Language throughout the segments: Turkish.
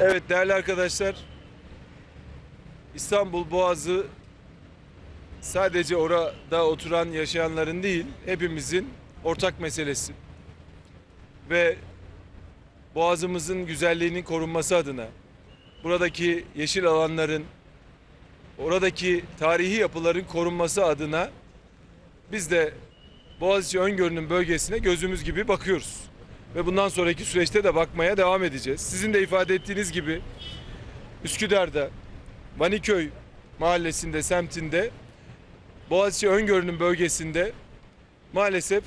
Evet değerli arkadaşlar. İstanbul Boğazı sadece orada oturan yaşayanların değil, hepimizin ortak meselesi. Ve Boğazımızın güzelliğinin korunması adına buradaki yeşil alanların oradaki tarihi yapıların korunması adına biz de Boğaziçi Öngörü'nün bölgesine gözümüz gibi bakıyoruz. Ve bundan sonraki süreçte de bakmaya devam edeceğiz. Sizin de ifade ettiğiniz gibi Üsküdar'da, Vaniköy mahallesinde, semtinde Boğaziçi Öngörü'nün bölgesinde maalesef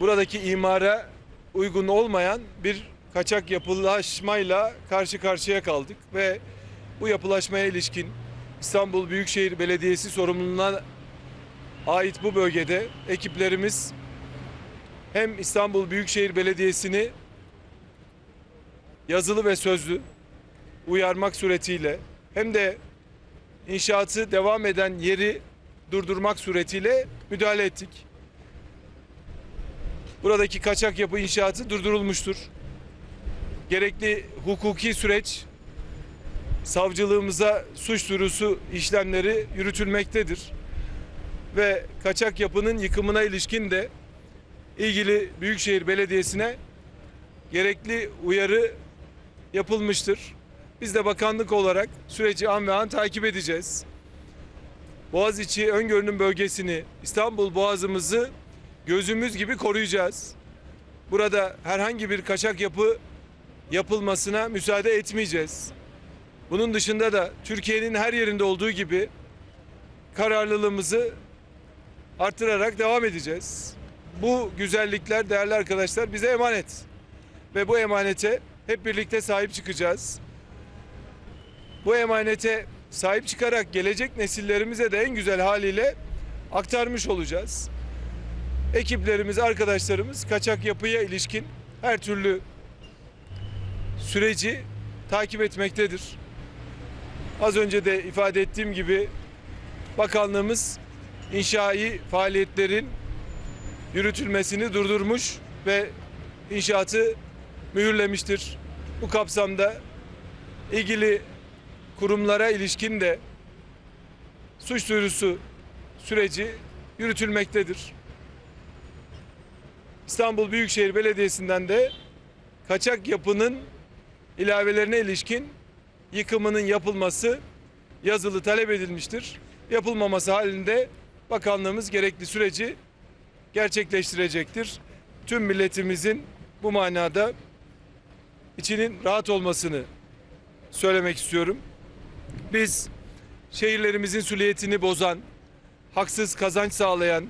buradaki imara uygun olmayan bir kaçak yapılaşmayla karşı karşıya kaldık ve bu yapılaşmaya ilişkin İstanbul Büyükşehir Belediyesi sorumluluğuna ait bu bölgede ekiplerimiz hem İstanbul Büyükşehir Belediyesi'ni yazılı ve sözlü uyarmak suretiyle hem de inşaatı devam eden yeri durdurmak suretiyle müdahale ettik. Buradaki kaçak yapı inşaatı durdurulmuştur. Gerekli hukuki süreç savcılığımıza suç duyurusu işlemleri yürütülmektedir. Ve kaçak yapının yıkımına ilişkin de ilgili Büyükşehir Belediyesi'ne gerekli uyarı yapılmıştır. Biz de bakanlık olarak süreci an ve an takip edeceğiz. Boğaziçi Öngörü'nün bölgesini, İstanbul Boğazımızı gözümüz gibi koruyacağız. Burada herhangi bir kaçak yapı yapılmasına müsaade etmeyeceğiz. Bunun dışında da Türkiye'nin her yerinde olduğu gibi kararlılığımızı artırarak devam edeceğiz. Bu güzellikler değerli arkadaşlar bize emanet. Ve bu emanete hep birlikte sahip çıkacağız. Bu emanete sahip çıkarak gelecek nesillerimize de en güzel haliyle aktarmış olacağız. Ekiplerimiz, arkadaşlarımız kaçak yapıya ilişkin her türlü süreci takip etmektedir. Az önce de ifade ettiğim gibi bakanlığımız inşai faaliyetlerin yürütülmesini durdurmuş ve inşaatı mühürlemiştir. Bu kapsamda ilgili kurumlara ilişkin de suç duyurusu süreci yürütülmektedir. İstanbul Büyükşehir Belediyesi'nden de kaçak yapının ilavelerine ilişkin yıkımının yapılması yazılı talep edilmiştir. Yapılmaması halinde bakanlığımız gerekli süreci gerçekleştirecektir. Tüm milletimizin bu manada içinin rahat olmasını söylemek istiyorum. Biz şehirlerimizin süliyetini bozan, haksız kazanç sağlayan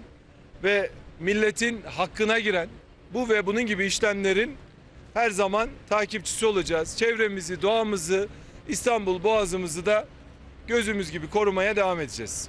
ve milletin hakkına giren bu ve bunun gibi işlemlerin her zaman takipçisi olacağız. Çevremizi, doğamızı, İstanbul Boğazımızı da gözümüz gibi korumaya devam edeceğiz.